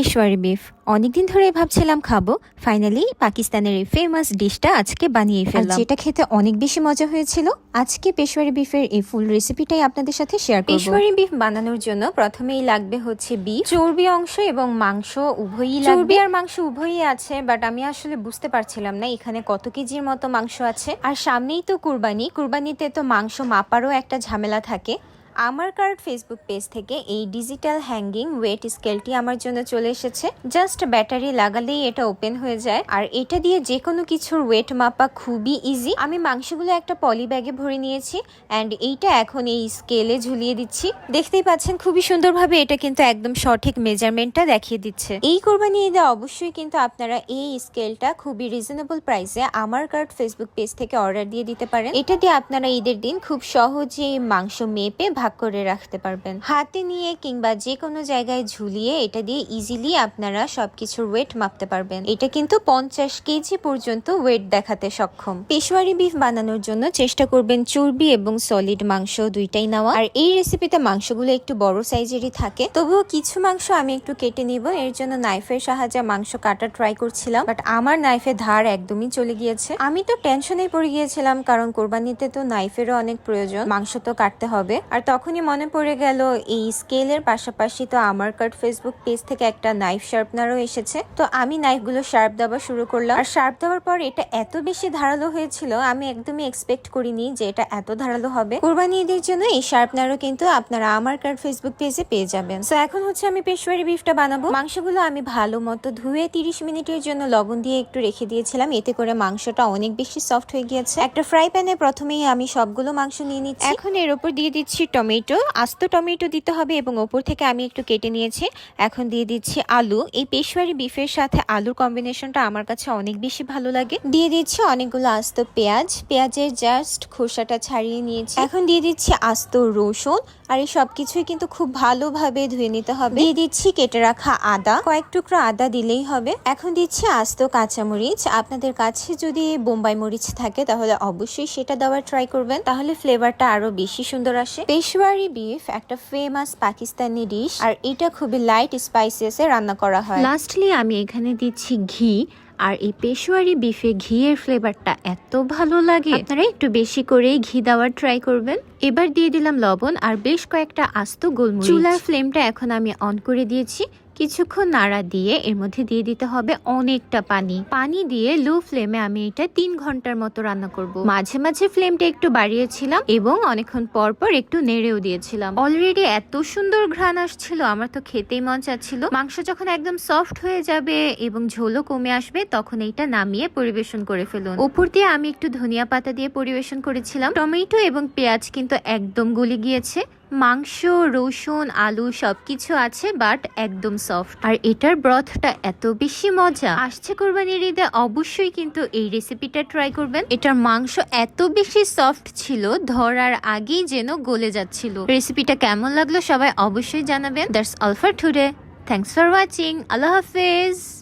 Peshawari beef অনেকদিন ধরে ভাবছিলাম খাব। ফাইনালি পাকিস্তানের এই ফেমাস ডিশটা আজকে বানিয়ে ফেললাম। যেটা খেতে অনেক বেশি মজা হয়েছিল আজকে পেশওয়ারি বিফের এই ফুল রেসিপিটাই আপনাদের সাথে শেয়ার করব। পেশওয়ারি বিফ বানানোর জন্য প্রথমেই লাগবে হচ্ছে বিফ চর্বি অংশ এবং মাংস উভয়ই লাগবে। চর্বি আর মাংস উভয়ই আছে বাট আমি আসলে বুঝতে পারছিলাম না এখানে কত কেজির মতো মাংস আছে। আর সামনেই তো কুরবানি। কুরবানিতে তো মাংস মাপারও একটা ঝামেলা থাকে। আমার কার্ড ফেসবুক পেজ থেকে এই ডিজিটাল হ্যাঙ্গিং ওয়েট স্কেলটি আমার জন্য চলে এসেছে। জাস্ট ব্যাটারি লাগালেই এটা ওপেন হয়ে যায়। আর এটা দিয়ে যে কোনো কিছুর ওয়েট মাপা খুবই ইজি আমি মাংসগুলো একটা পলি ব্যাগে ভরে নিয়েছি অ্যান্ড এইটা এখন এই স্কেলে ঝুলিয়ে দিচ্ছি। দেখতেই পাচ্ছেন খুবই সুন্দরভাবে এটা কিন্তু একদম সঠিক মেজারমেন্টটা দেখিয়ে দিচ্ছে। এই কোরবানি ঈদে অবশ্যই কিন্তু আপনারা এই স্কেলটা খুবই রিজনেবল প্রাইসে আমার কার্ড ফেসবুক পেজ থেকে অর্ডার দিয়ে দিতে পারেন। এটা দিয়ে আপনারা ঈদের দিন খুব সহজে মাংস মেপে ভাগ করে রাখতে পারবেন। হাতে নিয়ে কিংবা যে কোনো জায়গায় ঝুলিয়ে এটা দিয়ে ইজিলি আপনারা সবকিছুর ওয়েট মাপতে পারবেন। এটা কিন্তু পঞ্চাশ কেজি পর্যন্ত ওয়েট দেখাতে সক্ষম। পেশোয়ারি বিফ বানানোর জন্য চেষ্টা করবেন চর্বি এবং সলিড মাংস দুইটাই নেওয়া। আর এই রেসিপিতে মাংসগুলো একটু বড় সাইজেরই থাকে। তবুও কিছু মাংস আমি একটু কেটে নিব। এর জন্য নাইফের সাহায্যে মাংস কাটা ট্রাই করছিলাম। বাট আমার নাইফের ধার একদমই চলে গিয়েছে। আমি তো টেনশনে পড়ে গিয়েছিলাম, কারণ কোরবানিতে তো নাইফেরও অনেক প্রয়োজন। মাংস তো কাটতে হবে। আর তখনই মনে পড়ে গেল, এই স্কেলের পাশাপাশি তো আমার কার্ড ফেসবুক পেজ থেকে একটা নাইফ শার্পনারও এসেছে। তো আমি নাইফগুলো শার্প দেওয়া শুরু করলাম। আর শার্প দেওয়ার পর এটা এত বেশি ধারালো হয়েছিল, আমি একদমই এক্সপেক্ট করিনি যে এটা এত ধারালো হবে। কোরবানি ঈদের জন্য এই শার্পনারও কিন্তু আপনারা আমার কার্ড ফেসবুক পেজে পেয়ে যাবেন। তো এখন হচ্ছে আমি পেশওয়ারি বিফটা বানাবো। মাংসগুলো আমি ভালো মতো ধুয়ে তিরিশ মিনিটের জন্য লবণ দিয়ে একটু রেখে দিয়েছিলাম। এতে করে মাংসটা অনেক বেশি সফট হয়ে গিয়েছে। একটা ফ্রাই প্যানে প্রথমেই আমি সবগুলো মাংস নিয়ে নিচ্ছি। এখন এর উপর দিয়ে দিচ্ছি টমেটো, আস্ত টমেটো দিতে হবে এবং ওপর থেকে আমি একটু কেটে নিয়েছি। এখন দিয়ে দিচ্ছি আলু। এই পেশোয়ারি বিফের সাথে আলুর কম্বিনেশনটা আমার কাছে অনেক বেশি ভালো লাগে। দিয়ে দিচ্ছি অনেকগুলো আস্ত পেঁয়াজ। পেঁয়াজের জাস্ট খোসাটা ছাড়িয়ে নিয়েছি। এখন দিয়ে দিচ্ছি আস্ত রসুন। আর এই সবকিছুই কিন্তু খুব ভালোভাবে ধুয়ে নিতে হবে। দিয়ে দিচ্ছি কেটে রাখা আদা। কয়েক টুকরো আদা দিলেই হবে। এখন দিচ্ছি আস্ত কাঁচামরিচ। আপনাদের কাছে যদি বোম্বাই মরিচ থাকে, তাহলে অবশ্যই সেটা দেওয়ার ট্রাই করবেন। তাহলে ফ্লেভারটা আরও বেশি সুন্দর আসে। পেশওয়ারি বিফ একটা ফেমাস পাকিস্তানি ডিশ আর এটা খুবই লাইট স্পাইসেসে রান্না করা হয়। লাস্টলি আমি এখানে দিচ্ছি ঘি। আর এই পেশোয়ারি বিফে ঘিয়ের ফ্লেভারটা এত ভালো লাগে। আপনারা একটু বেশি করে ঘি দেওয়ার ট্রাই করবেন। এবার দিয়ে দিলাম লবণ আর বেশ কয়েকটা আস্ত গোলমরিচ। চুলার ফ্লেমটা এখন আমি অন করে দিয়েছি। কিছুক্ষণ নাড়া দিয়ে এর মধ্যে দিয়ে দিতে হবে অনেকটা পানি। পানি দিয়ে লো ফ্লেমে আমি এটা তিন ঘণ্টার মতো রান্না করব। মাঝে মাঝে ফ্লেমটা একটু বাড়িয়েছিলাম এবং অনেকক্ষণ পর পর একটু নেড়েও দিয়েছিলাম। অলরেডি এত সুন্দর ঘ্রাণ আসছিল, আমার তো খেতেই মন চাচ্ছিল। মাংস যখন একদম সফট হয়ে যাবে এবং ঝোলও কমে আসবে, তখন এইটা নামিয়ে পরিবেশন করে ফেলুন। উপর দিয়ে আমি একটু ধনিয়া পাতা দিয়ে পরিবেশন করেছিলাম। টমেটো এবং পেঁয়াজ কিন্তু একদম গলে গিয়েছে। মাংস, রসুন, আলু সবকিছু আছে বাট একদম সফট আর এটার ব্রথটা এত বেশি মজা। আসছে কোরবানির ঈদে, অবশ্যই কিন্তু এই রেসিপিটা ট্রাই করবেন। এটার মাংস এত বেশি সফট ছিল, ধরার আগেই যেন গলে যাচ্ছিল। রেসিপিটা কেমন লাগল সবাই অবশ্যই জানাবেন। That's all for today thanks for watching আল্লাহ হাফেজ।